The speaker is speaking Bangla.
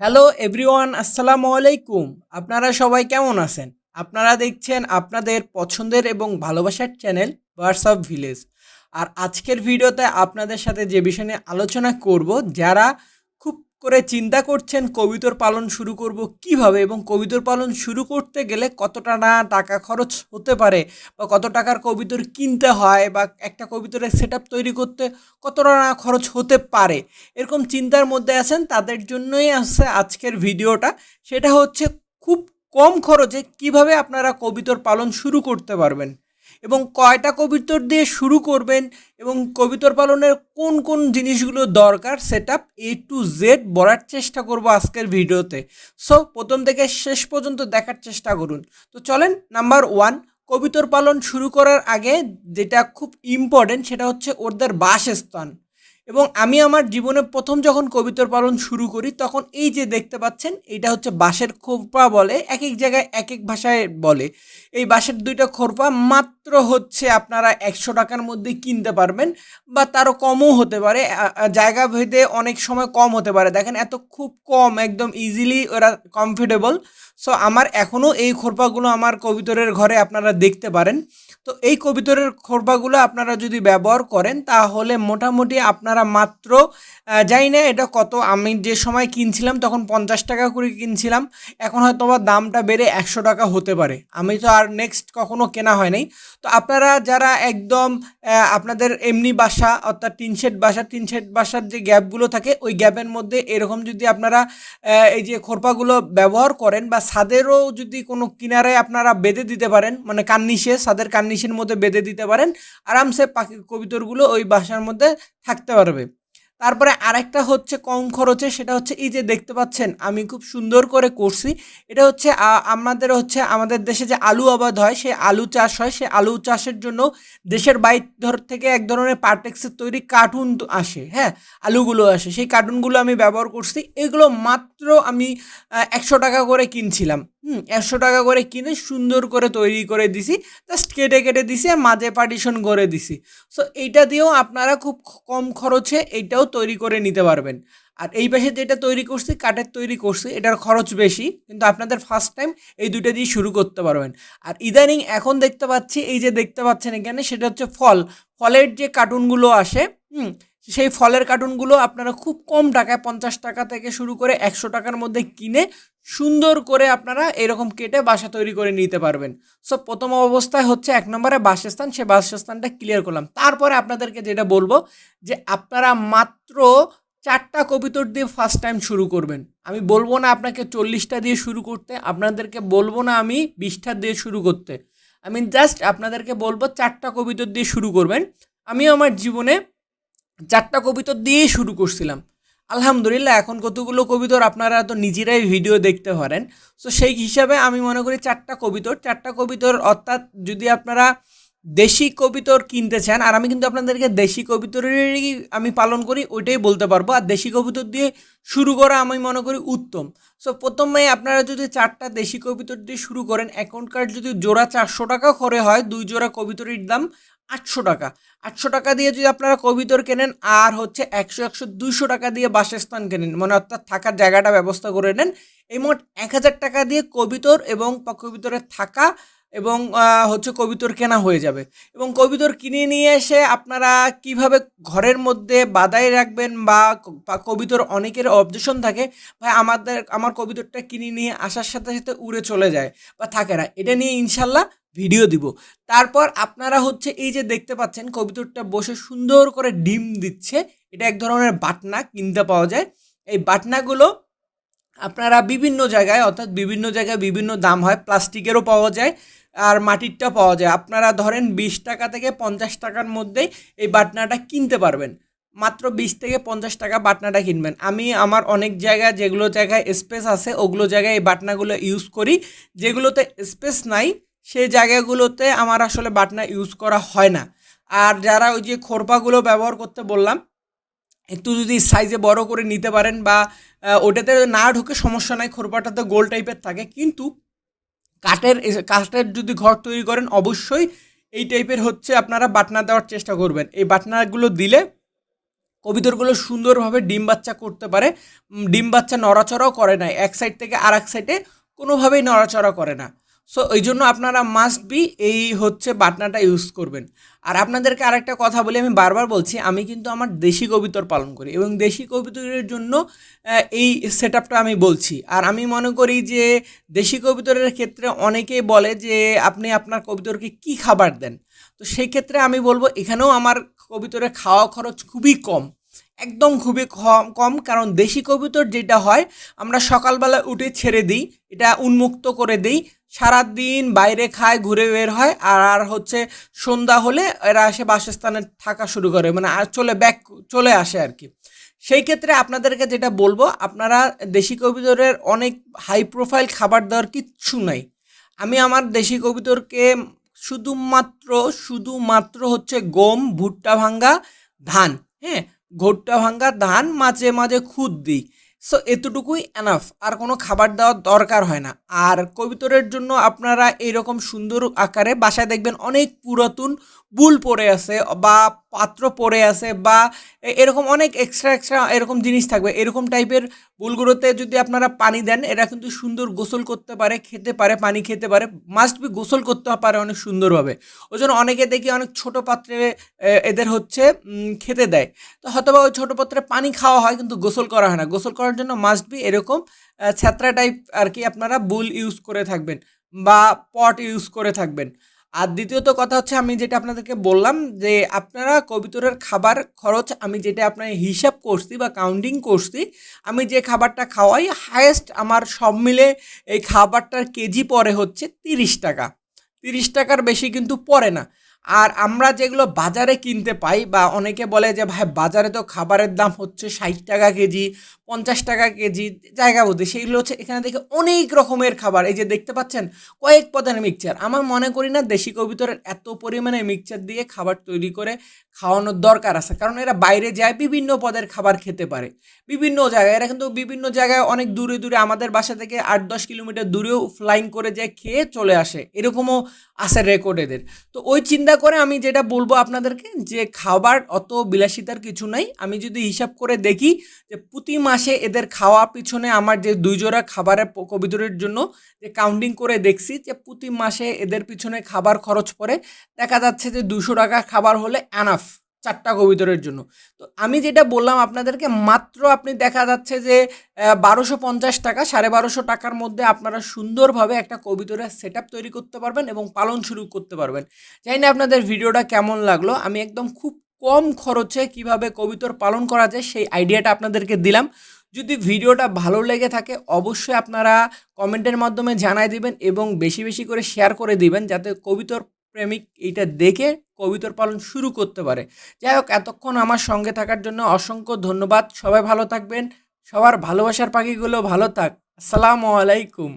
হ্যালো এভরিওয়ান আসসালামু আলাইকুম আপনারা সবাই কেমন আছেন? আপনারা দেখছেন আপনাদের পছন্দের এবং ভালোবাসার চ্যানেল হোয়াটসঅ্যাপ ভিলেজ আর আজকের ভিডিওতে আপনাদের সাথে যে বিষয় নিয়ে আলোচনা করব, যারা করে চিন্তা করছেন, কবিতর পালন শুরু করব কীভাবে এবং কবিতর পালন শুরু করতে গেলে কতটা না টাকা খরচ হতে পারে বা কত টাকার কবিতর কিনতে হয় বা একটা কবিতরের সেট তৈরি করতে কতটা না খরচ হতে পারে? এরকম চিন্তার মধ্যে আছেন, তাদের জন্যই আছে আজকের ভিডিওটা। সেটা হচ্ছে খুব কম খরচে কীভাবে আপনারা কবিতর পালন শুরু করতে পারবেন। এবং কয়টা কবিতর দিয়ে শুরু করবেন এবং কবিতর পালনের কোন কোন জিনিসগুলো দরকার সেটা এ টু জেড বলার চেষ্টা করব আজকের ভিডিওতে। সো প্রথম থেকে শেষ পর্যন্ত দেখার চেষ্টা করুন। তো চলেন নাম্বার ওয়ান কবিতর পালন শুরু করার আগে যেটা খুব ইম্পর্টেন্ট সেটা হচ্ছে ওদের বাসস্থান। এবং আমি আমার জীবনে প্রথম যখন কবিতর পালন শুরু করি, তখন এই যে দেখতে পাচ্ছেন, এটা হচ্ছে বাঁশের খোপা বলে এক এক জায়গায় এক এক ভাষায় বলে। এই বাঁশের দুইটা খোরপা মাত্র হচ্ছে আপনারা একশো টাকার মধ্যে কিনতে পারবেন বা তারও কমও হতে পারে। জায়গা ভেদে অনেক সময় কম হতে পারে। দেখেন, এত খুব কম, একদম ইজিলি ওরা কমফোর্টেবল সো আমার এখনও এই খোরপাগুলো আমার কবিতরের ঘরে আপনারা দেখতে পারেন। তো এই কবিতরের খোরপাগুলো আপনারা যদি ব্যবহার করেন, তাহলে মোটামুটি আপনারা মাত্র জানি না এটা কত, আমি যে সময় কিনছিলাম তখন পঞ্চাশ টাকা করে কিনছিলাম, এখন হয়তো বা দামটা বেড়ে একশো টাকা হতে পারে। আমি তো আর নেক্সট কখনো কেনা হয় নাই। তো আপনারা যারা একদম আপনাদের এমনি বাসা, অর্থাৎ টিন শেড বাসা, টিন শেড বাসার যে গ্যাপগুলো থাকে, ওই গ্যাপের মধ্যে এরকম যদি আপনারা এই যে খোরপাগুলো ব্যবহার করেন বা ছাদেরও যদি কোনো কিনারে আপনারা বেঁধে দিতে পারেন মানে কান্নিশে ছাদের কান্নিশের মধ্যে বেঁধে দিতে পারেন, আরামসে পাখি কবিতরগুলো ওই বাসার মধ্যে থাকতে পারবে। তারপরে আরেকটা হচ্ছে কম খরচে, সেটা হচ্ছে এই যে দেখতে পাচ্ছেন, আমি খুব সুন্দর করে করছি। এটা হচ্ছে আমাদের হচ্ছে, আমাদের দেশে যে আলু আবাদ হয় সেই আলু চাষ হয়। সেই আলু চাষের জন্য দেশের বাইর থেকে এক ধরনের পার্টেক্সের তৈরি কার্টুন আসে হ্যাঁ আলুগুলো আসে। সেই কার্টুনগুলো আমি ব্যবহার করছি। এগুলো মাত্র আমি একশো টাকা করে কিনছিলাম। হুম, একশো টাকা করে কিনে সুন্দর করে তৈরি করে দিছি, জাস্ট কেটে কেটে দিছি আর মাঝে পার্টিশন করে দিছি। সো এইটা দিয়েও আপনারা খুব কম খরচে এইটাও তৈরি করে নিতে পারবেন। আর এই পাশে যেটা তৈরি করছি, কাঠের তৈরি করছি, এটার খরচ বেশি, কিন্তু আপনাদের ফার্স্ট টাইম এই দুইটা দিয়ে শুরু করতে পারবেন। আর ইদানিং এখন দেখতে পাচ্ছি, এই যে দেখতে পাচ্ছেন এখানে, সেটা হচ্ছে ফল। ফলের যে কার্টুনগুলো আসে, হুম, সেই ফলের কার্টুনগুলো আপনারা খুব কম টাকায়, পঞ্চাশ টাকা থেকে শুরু করে একশো টাকার মধ্যে কিনে সুন্দর করে আপনারা এরকম কেটে বাসা তৈরি করে নিতে পারবেন। সো প্রথম অবস্থায় হচ্ছে এক নম্বরে বাসস্থান, সে বাসস্থানটা ক্লিয়ার করলাম। তারপরে আপনাদেরকে যেটা বলব যে আপনারা মাত্র চারটা কবিতর দিয়ে ফার্স্ট টাইম শুরু করবেন। আমি বলব না আপনাকে চল্লিশটা দিয়ে শুরু করতে, আপনাদেরকে বলব না আমি বিশটা দিয়ে শুরু করতে। আমি জাস্ট আপনাদেরকে বলব চারটা কবিতর দিয়ে শুরু করবেন। আমি আমার জীবনে চারটা কবিতর দিয়েই শুরু করছিলাম। আলহামদুলিল্লাহ, এখন কতগুলো কবিতর আপনারা তো নিজেরাই ভিডিও দেখতে পারেন। সো সেই হিসাবে আমি মনে করি চারটা কবিতর। চারটা কবিতর অর্থাৎ যদি আপনারা দেশি কবিতর কিনতে চান, আর আমি কিন্তু আপনাদেরকে দেশি কবিতরেরই আমি পালন করি, ওইটাই বলতে পারব। আর দেশি কবিতর দিয়ে শুরু করা আমি মনে করি উত্তম। সো প্রথমে আপনারা যদি চারটা দেশি কবিতর দিয়ে শুরু করেন এখনকার যদি জোড়া চারশো টাকা করে হয়, দুই জোড়া কবিতরের দাম আটশো টাকা। আটশো টাকা দিয়ে যদি আপনারা কবিতর কেনেন, আর হচ্ছে একশো একশো দুইশো টাকা দিয়ে বাসস্থান কেনেন মানে অর্থাৎ থাকার জায়গাটা ব্যবস্থা করে নেন, এই মোট এক হাজার টাকা দিয়ে কবিতর এবং কবিতরের থাকা এবং হচ্ছে কবিতর কেনা হয়ে যাবে। এবং কবিতর কিনে নিয়ে এসে আপনারা কীভাবে ঘরের মধ্যে বাদাই রাখবেন বা কবিতর অনেকের অবজেশন থাকে, ভাই আমাদের, আমার কবিতরটা কিনে নিয়ে আসার সাথে সাথে উড়ে চলে যায় বা থাকে না। এটা নিয়ে ইনশাল্লাহ ভিডিও দিব। তারপর আপনারা হচ্ছে এই যে দেখতে পাচ্ছেন, কবিতরটা বসে সুন্দর করে ডিম দিচ্ছে। এটা এক ধরনের বাটনা কিনতে পাওয়া যায়। এই বাটনাগুলো আপনারা বিভিন্ন জায়গায়, অর্থাৎ বিভিন্ন জায়গায় বিভিন্ন দাম হয়, প্লাস্টিকেরও পাওয়া যায়। আর মাটিরটা পাওয়া যায়। আপনারা ধরেন বিশ টাকা থেকে পঞ্চাশ টাকার মধ্যেই এই বাটনাটা কিনতে পারবেন। মাত্র বিশ থেকে পঞ্চাশ টাকা বাটনাটা কিনবেন। আমি আমার অনেক জায়গায় যেগুলো জায়গায় স্পেস আছে, ওগুলো জায়গায় এই বাটনাগুলো ইউজ করি। যেগুলোতে স্পেস নাই, সেই জায়গাগুলোতে আমার আসলে বাটনা ইউজ করা হয় না। আর যারা ওই যে খোরপাগুলো ব্যবহার করতে বললাম, একটু যদি সাইজে বড় করে নিতে পারেন বা ওটাতে না ঢুকে সমস্যা নাই, খোরপাটাতে গোল টাইপের থাকে। কিন্তু কাঠের কাঠের যদি ঘর তৈরি করেন, অবশ্যই এই টাইপের হচ্ছে আপনারা বাটনা দেওয়ার চেষ্টা করবেন। এই বাটনাগুলো দিলে কবিতরগুলো সুন্দরভাবে ডিম বাচ্চা করতে পারে। ডিম বাচ্চা নড়াচড়াও করে না, এক সাইড থেকে আর এক সাইডে কোনোভাবেই নড়াচড়া করে না। সো এই জন্য আপনারা মাস্ট বি এই হচ্ছে বাটনাটা ইউজ করবেন। আর আপনাদেরকে আরেকটা কথা বলি, আমি বারবার বলছি, আমি কিন্তু আমার দেশি কবিতর পালন করি এবং দেশি কবিতরের জন্য এই সেট আমি বলছি। আর আমি মনে করি যে, দেশি কবিতরের ক্ষেত্রে অনেকেই বলে যে, আপনি আপনার কবিতরকে কি খাবার দেন? তো সেই ক্ষেত্রে আমি বলব, এখানেও আমার কবিতরের খাওয়া খরচ খুবই কম। একদম খুবই কম কম, কারণ দেশি কবুতর যেটা হয়, আমরা সকালবেলা উঠে ছেড়ে দিই, এটা উন্মুক্ত করে দিই, সারাদিন বাইরে খায়, ঘুরে বের হয়, আর আর হচ্ছে সন্ধ্যা হলে এরা এসে বাসস্থানে থাকা শুরু করে মানে আর চলে ব্যাক চলে আসে আর কি। সেই ক্ষেত্রে আপনাদেরকে যেটা বলব, আপনারা দেশি কবুতরের অনেক হাই প্রোফাইল খাবার দেওয়ার কিচ্ছু নাই। আমি আমার দেশি কবুতরকে শুধুমাত্র শুধুমাত্র হচ্ছে গম, ভুট্টা ভাঙ্গা, ধান হ্যাঁ? ভুট্টা ভাঙ্গা ধান, মাঝে মাঝে খুদ দিই। সো এতটুকুই এনাফ আর কোনো খাবার দেওয়ার দরকার হয় না। আর কবিতরের জন্য আপনারা এরকম সুন্দর আকারে বাসায় দেখবেন অনেক পুরাতন বুল পড়ে আছে বা পাত্র পড়ে আছে বা এরকম অনেক এক্সট্রা এক্সট্রা এরকম জিনিস থাকবে। এরকম টাইপের বুলগুলোতে যদি আপনারা পানি দেন, এরা কিন্তু সুন্দর গোসল করতে পারে, খেতে পারে, পানি খেতে পারে। মাস্ট বি গোসল করতে পারে অনেক সুন্দরভাবে। ওই জন্য অনেকে দেখি অনেক ছোট পাত্রে এদের হচ্ছে খেতে দেয়। তো হয়তো বা ওই ছোটো পাত্রে পানি খাওয়া হয়, কিন্তু গোসল করা হয় না। গোসল করার জন্য মাস্ট বি এরকম ছ্যাত্রা টাইপ আর কি আপনারা বুল ইউজ করে থাকবেন বা পট ইউজ করে থাকবেন। আর দ্বিতীয়ত কথা হচ্ছে, আমি যেটা আপনাদেরকে বললাম যে আপনারা কবিতরের খাবার খরচ, আমি যেটা আপনার হিসাব করছি বা কাউন্টিং করছি, আমি যে খাবারটা খাওয়াই হায়েস্ট আমার সব মিলে এই খাবারটার কেজি পরে হচ্ছে তিরিশ টাকা। তিরিশ টাকার বেশি কিন্তু পড়ে না। আর আমরা যেগুলো বাজারে কিনতে পাই বা অনেকে বলে যে, ভাই, বাজারে তো খাবারের দাম হচ্ছে ষাট টাকা কেজি, পঞ্চাশ টাকা কেজি, জায়গা বুঝি সেইগুলো হচ্ছে এখানে দেখে অনেক রকমের খাবার। এই যে দেখতে পাচ্ছেন, কয়েক পদের মিক্সচার আমার মনে করি না দেশি কবিতরের এত পরিমাণে মিক্সচার দিয়ে খাবার তৈরি করে খাওয়ানোর দরকার আছে। কারণ এরা বাইরে যায় বিভিন্ন পদের খাবার খেতে পারে। বিভিন্ন জায়গায়, এরা কিন্তু বিভিন্ন জায়গায় অনেক দূরে দূরে আমাদের বাসা থেকে আট দশ কিলোমিটার দূরেও ফ্লাইং করে যায় খেয়ে চলে আসে। এরকমও আছে রেকর্ড এদের। তো ওই চিন্তা করে আমি যেটা বলব আপনাদেরকে, যে খাবার অত বিলাসিতার কিছু নাই। আমি যদি হিসাব করে দেখি যে প্রতি মাসে এদের খাওয়া পিছনে আমার যে দুই জোড়া খাবারের কবিতরের জন্য যে কাউন্টিং করে দেখছি যে প্রতি মাসে এদের পিছনে খাবার খরচ পড়ে, দেখা যাচ্ছে যে দুশো টাকা খাবার হলে অ্যানাফ চারটা কবিতরের জন্য। তো আমি যেটা বললাম আপনাদেরকে, মাত্র আপনি দেখা যাচ্ছে যে বারোশো পঞ্চাশ টাকা, সাড়ে বারোশো টাকার মধ্যে আপনারা সুন্দরভাবে একটা কবিতরের সেট তৈরি করতে পারবেন এবং পালন শুরু করতে পারবেন। জানি না আপনাদের ভিডিওটা কেমন লাগল, আমি একদম খুব কম খরচে কীভাবে কবিতর পালন করা যায় সেই আইডিয়াটা আপনাদেরকে দিলাম। যদি ভিডিওটা ভালো লেগে থাকে, অবশ্যই আপনারা কমেন্টের মাধ্যমে জানাই দিবেন এবং বেশি বেশি করে শেয়ার করে দিবেন, যাতে কবিতর প্রেমিক এইটা দেখে কবিতর পালন শুরু করতে পারে। যাই হোক, এতক্ষণ আমার সঙ্গে থাকার জন্য অসংখ্য ধন্যবাদ। সবাই ভালো থাকবেন। সবার ভালোবাসার পাখিগুলো ভালো থাক। আসসালামু আলাইকুম।